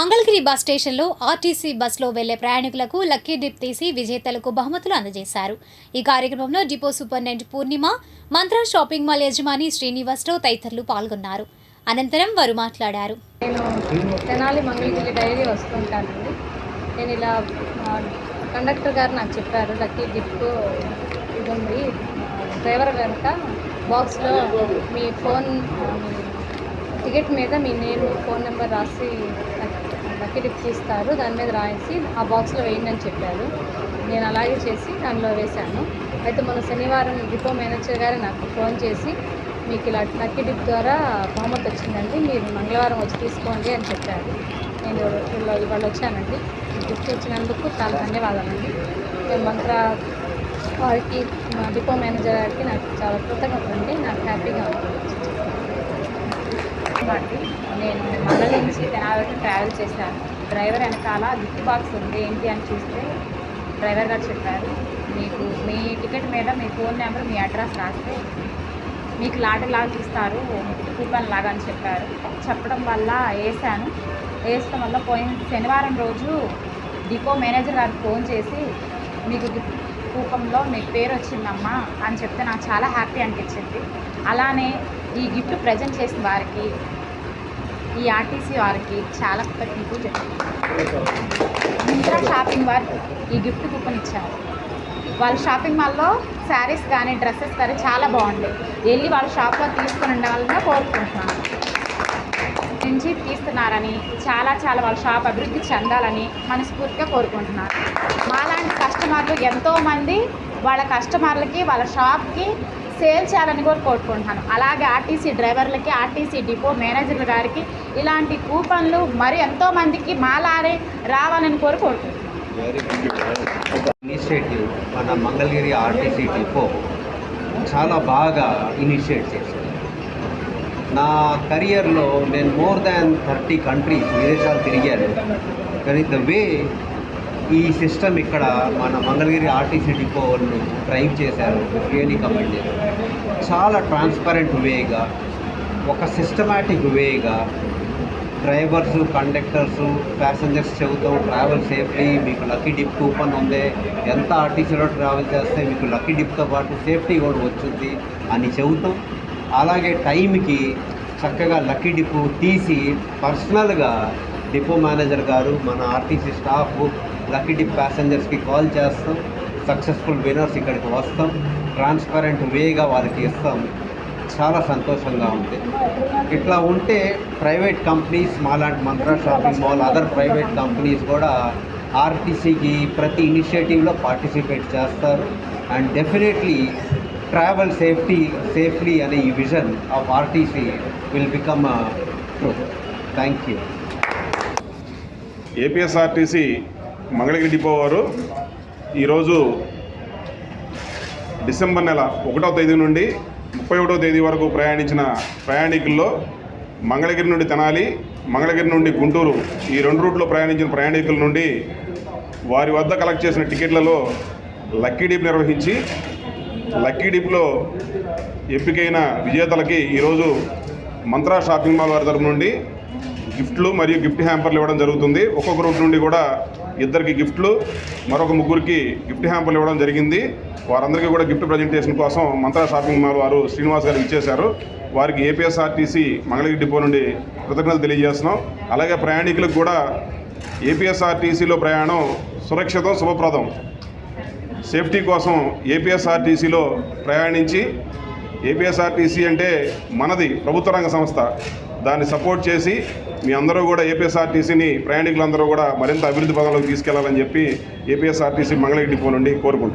Mangalagiri bus స్టేషన్లో RTC బస్సులో వెళ్ళే ప్రయాణికులకు లక్కీ డిప్ తీసి విజేతలకు బహుమతులు అందజేశారు. ఈ కార్యక్రమంలో డిపో సూపరింటెండెంట్ పూర్ణిమ మంత్ర షాపింగ్ మాల్ యజమాని శ్రీనివాసరావు తదితరులు పాల్గొన్నారు. అనంతరం వారు మాట్లాడారు. నేను తెనాలి మంగళగిరి డైరీ వస్తుంటానండి. నేను ఇలా కండక్టర్ గారు నాకు చెప్పారు లక్కీ గిఫ్ట్ ఇది ఉంది డ్రైవర్ కనుక బాక్స్లో మీ ఫోన్ టికెట్ మీద మీ నేమ్ ఫోన్ నెంబర్ రాసి నాకు గిఫ్ట్ ఇచ్చిస్తారు దాని మీద రాసి ఆ బాక్స్లో వేయండి అని చెప్పారు. నేను అలాగే చేసి దానిలో వేశాను. అయితే మొన్న శనివారం డిపో మేనేజర్ గారు నాకు ఫోన్ చేసి మీకు ఇలా లక్కీ డిప్ ద్వారా బహుమతి వచ్చిందండి. మీరు మంగళవారం వచ్చి తీసుకోండి అని చెప్పారు. నేను ఇవాళ వచ్చానండి. గిఫ్ట్ ఇచ్చినందుకు చాలా ధన్యవాదాలండి. నేను మంత్ర వారికి మా డిపో మేనేజర్ గారికి నాకు చాలా కృతజ్ఞత అండి నాకు హ్యాపీగా ఉంది. కాబట్టి నేను మండలి నుంచి తెనాలి ట్రావెల్ చేశాను. డ్రైవర్ వెనకాల గిఫ్ట్ బాక్స్ ఉంది. ఏంటి అని చూస్తే డ్రైవర్ గారు చెప్పారు మీకు మీ టికెట్ మీద మీ ఫోన్ నెంబర్ మీ అడ్రస్ రాస్తే మీకు లాట లాగా ఇస్తారు కూపన్ లాగా అని చెప్పారు. చెప్పడం వల్ల వేసాను వేసడం వల్ల పోయిన శనివారం రోజు డిపో మేనేజర్ గారికి ఫోన్ చేసి మీకు గిఫ్ట్ కూపంలో మీ పేరు వచ్చిందమ్మా అని చెప్తే నాకు చాలా హ్యాపీ అనిపించింది. అలానే ఈ గిఫ్ట్ ప్రజెంట్ చేసిన వారికి ఈ ఆర్టీసీ వారికి చాలా కృతజ్ఞతలు మింత్రా షాపింగ్ వారు ఈ గిఫ్ట్ కూపన్ ఇచ్చారు. వాళ్ళ షాపింగ్ మాల్లో శారీస్ కానీ డ్రెస్సెస్ కానీ చాలా బాగుంటాయి. వెళ్ళి వాళ్ళ షాప్లో తీసుకుని ఉండాలని కోరుకుంటున్నాను. నుంచి తీస్తున్నారని చాలా చాలా వాళ్ళ షాప్ అభివృద్ధి చెందాలని మనస్ఫూర్తిగా కోరుకుంటున్నాను. మాలాంటి కస్టమర్లు ఎంతోమంది వాళ్ళ కస్టమర్లకి వాళ్ళ షాప్కి సేల్ చేయాలని కూడా కోరుకుంటున్నాను. అలాగే ఆర్టీసీ డ్రైవర్లకి ఆర్టీసీ డిపో మేనేజర్ల గారికి ఇలాంటి కూపన్లు మరి ఎంతోమందికి మాలారే రావాలని కోరి కోరుకుంటున్నాను. ఇనిషియేటివ్ మన మంగళగిరి ఆర్టీసీ డిపో చాలా బాగా ఇనిషియేట్ చేశారు. నా కెరియర్లో నేను మోర్ దాన్ థర్టీ కంట్రీస్ విదేశాలు తిరిగాను. కానీ ద వే ఈ సిస్టమ్ ఇక్కడ మన మంగళగిరి ఆర్టీసీ డిపో వాళ్ళు డ్రైవ్ చేశారు రియలీ కమెంట్ చేశారు. చాలా ట్రాన్స్పరెంట్ వేగా ఒక సిస్టమాటిక్ వేగా డ్రైవర్స్ కండక్టర్స్ ప్యాసింజర్స్ చెబుతాం ట్రావెల్ సేఫ్టీ మీకు లక్కీ డిప్ కూపన్ ఉంది. ఎంత ఆర్టీసీలో ట్రావెల్ చేస్తే మీకు లక్కీ డిప్తో పాటు సేఫ్టీ కూడా వచ్చింది అని చెబుతాం అలాగే టైంకి చక్కగా లక్కీ డిప్ తీసి పర్సనల్గా డిపో మేనేజర్ గారు మన ఆర్టీసీ స్టాఫ్ లక్కీ డిప్ ప్యాసింజర్స్కి కాల్ చేస్తాం. సక్సెస్ఫుల్ వినర్స్ ఇక్కడికి వస్తాం. ట్రాన్స్పరెంట్ వేగా వాళ్ళకి ఇస్తాం. చాలా సంతోషంగా ఉంది. ఇట్లా ఉంటే ప్రైవేట్ కంపెనీస్ మాలాంటి Mantra shopping mall other private companies కూడా ఆర్టీసీకి ప్రతి ఇనిషియేటివ్లో పార్టిసిపేట్ చేస్తారు. And definitely travel safety safely అనే ఈ vision of RTC will become true. Thank you. APSRTC Mangalagiri depot వారు ఈరోజు డిసెంబర్ నెల ఒకటో తేదీ నుండి ముప్పై ఒకటో తేదీ వరకు ప్రయాణించిన ప్రయాణికుల్లో మంగళగిరి నుండి తెనాలి మంగళగిరి నుండి గుంటూరు ఈ రెండు రూట్లో ప్రయాణించిన ప్రయాణికుల నుండి వారి వద్ద కలెక్ట్ చేసిన టికెట్లలో లక్కీ డిప్ నిర్వహించి లక్కీ డిప్లో ఎంపికైన విజేతలకి ఈరోజు మంత్రా షాపింగ్ మాల్ వారి తరపు నుండి గిఫ్ట్లు మరియు గిఫ్ట్ హ్యాంపర్లు ఇవ్వడం జరుగుతుంది. ఒక్కొక్క రూట్ నుండి కూడా ఇద్దరికి గిఫ్ట్లు మరొక ముగ్గురికి గిఫ్ట్ హ్యాంపర్లు ఇవ్వడం జరిగింది. వారందరికీ కూడా గిఫ్ట్ ప్రజెంటేషన్ కోసం మంత్రా షాపింగ్ మాల్ వారు శ్రీనివాస్ గారు ఇచ్చేశారు. వారికి ఏపీఎస్ఆర్టీసీ మంగళగిరి డిపో నుండి కృతజ్ఞతలు తెలియజేస్తున్నాం. అలాగే ప్రయాణికులకు కూడా ఏపీఎస్ఆర్టీసీలో ప్రయాణం సురక్షితం శుభప్రదం. సేఫ్టీ కోసం ఏపీఎస్ఆర్టీసీలో ప్రయాణించి ఏపీఎస్ఆర్టీసీ అంటే మనది ప్రభుత్వ రంగ సంస్థ. దాన్ని సపోర్ట్ చేసి మీ అందరూ కూడా ఏపీఎస్ఆర్టీసీని ప్రయాణికులందరూ కూడా మరింత అభివృద్ధి పదంలోకి తీసుకెళ్ళాలని చెప్పి ఏపీఎస్ఆర్టీసీ మంగళగిరి డిపో నుండి కోరుకుంటాం